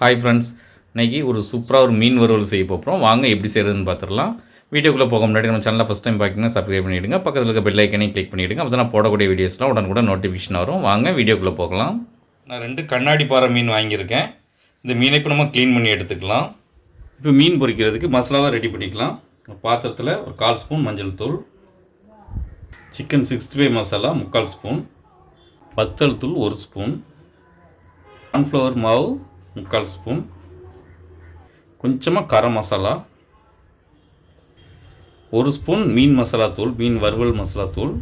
Hi friends இன்றைக்கி ஒரு சூப்பராக ஒரு மீன் வறுவல் செய்ய போகிறோம் வாங்க எப்படி செய்கிறதுன்னு பார்த்துடலாம் வீடியோக்குள்ளே போக முன்னாடி நம்ம சேனலில் ஃபஸ்ட் டைம் பார்க்கிங்கன்னா சப்ஸ்கிரைப் பண்ணிவிடுங்க பக்கத்தில் இருக்க பெல் ஐக்கனையும் கிளிக் பண்ணிவிடுங்க அப்போ நான் போடக்கூடிய வீடியோஸ்லாம் கூட நோட்டிஃபிகேஷன் வரும். வாங்க வீடியோக்குள்ளே போகலாம். நான் ரெண்டு கண்ணாடி பாறை மீன் வாங்கியிருக்கேன். இந்த மீனை இப்போ நம்ம க்ளீன் பண்ணி எடுத்துக்கலாம். இப்போ மீன் பொரிக்கிறதுக்கு மசாலாவாக ரெடி பண்ணிக்கலாம். ஒரு பாத்திரத்தில் ஒரு கால் ஸ்பூன் மஞ்சள் தூள் சிக்கன் சிக்ஸ்டி ஃபைவ் மசாலா முக்கால் ஸ்பூன் வத்தல் தூள் ஒரு ஸ்பூன் கார்ன்ஃப்ளவர் மாவு முக்கால் ஸ்பூன். கொஞ்சமாக கரம் மசாலா. ஒரு ஸ்பூன் மீன் மசாலா தூள் மீன் வறுவல் மசாலா தூள்.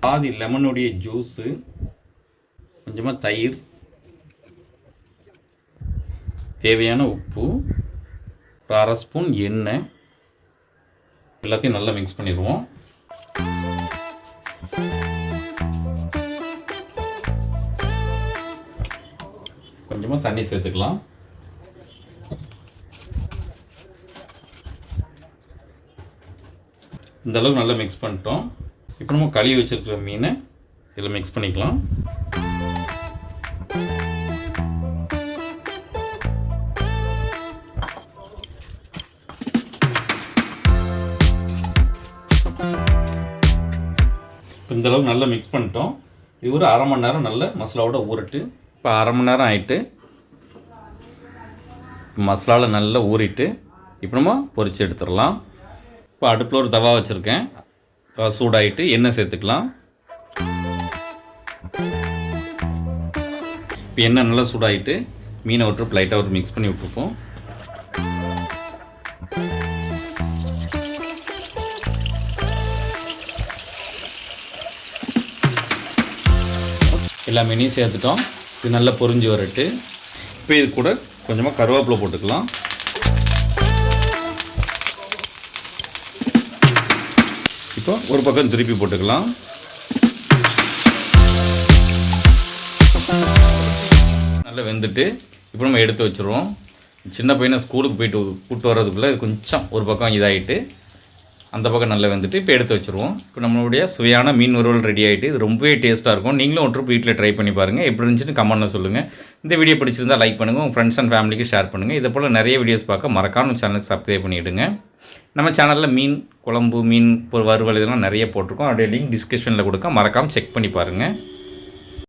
பாதி லெமனுடைய ஜூஸு. கொஞ்சமாக தயிர். தேவையான உப்பு. அரை ஸ்பூன் எண்ணெய். எல்லாத்தையும் நல்லா மிக்ஸ் பண்ணிடுவோம். கொஞ்சமாக தண்ணி சேர்த்துக்கலாம். இந்த அளவுக்கு நல்லா மிக்ஸ் பண்ணிட்டோம். இப்போ நம்ம கழுவி வச்சிருக்கிற மீனை இதில் மிக்ஸ் பண்ணிக்கலாம். இப்போ இந்த அளவுக்கு நல்லா மிக்ஸ் பண்ணிட்டோம். இது ஒரு அரை மணி நேரம் நல்லா மசாலாவோட ஊறட்டு. இப்போ அரை மணி நேரம் ஆயிட்டு மசாலாவில் நல்லா ஊறிட்டு இப்போ நம்ம பொறிச்சு எடுத்துடலாம். இப்போ அடுப்பில் ஒரு தவா வச்சுருக்கேன். தவா சூடாகிட்டு எண்ணெய் சேர்த்துக்கலாம். இப்போ எண்ணெய் நல்லா சூடாகிட்டு மீனை விட்டு லைட்டாக ஒரு மிக்ஸ் பண்ணி விட்டுருப்போம் எல்லா மீனையும் சேர்த்துட்டோம். இது நல்லா பொறிஞ்சு வரட்டு. இப்போ இது கூட கொஞ்சமாக கருவேப்பிலை போட்டுக்கலாம். இப்போ ஒரு பக்கம் திருப்பி போட்டுக்கலாம். நல்லா வெந்துட்டு இப்போ நம்ம எடுத்து வச்சுருவோம். சின்ன பையனை ஸ்கூலுக்கு போயிட்டு கூப்பிட்டு வர்றதுக்குள்ளே கொஞ்சம் ஒரு பக்கம் இதாகிட்டு அந்த பக்கம் நல்லா வந்துட்டு இப்போ எடுத்து வச்சுருவோம். இப்போ நம்மளுடைய சுவையான மீன் வறுவல் ரெடி ஆகிட்டு இது ரொம்பவே டேஸ்ட்டாக இருக்கும். நீங்களும் ஒன்று வீட்டில் ட்ரை பண்ணி பாருங்கள் எப்படி இருந்துச்சுன்னு கமெண்ட்டில் சொல்லுங்கள் இந்த வீடியோ பிடிச்சிருந்தா லைக் பண்ணுங்கள் உங்கள் ஃப்ரெண்ட்ஸ் அண்ட் ஃபேமிலிக்கு ஷேர் பண்ணுங்கள் இதை போல் நிறைய வீடியோஸ் பார்க்க மறக்காமல் சேனலுக்கு சப்ஸ்கிரைப் பண்ணிவிடுங்க நம்ம சேனலில் மீன் குழம்பு மீன் வறுவல் இதெல்லாம் நிறைய போட்டிருக்கோம். அப்படியே லிங்க் டிஸ்கிரிப்ஷனில் கொடுக்க மறக்காமல் செக் பண்ணி பாருங்கள்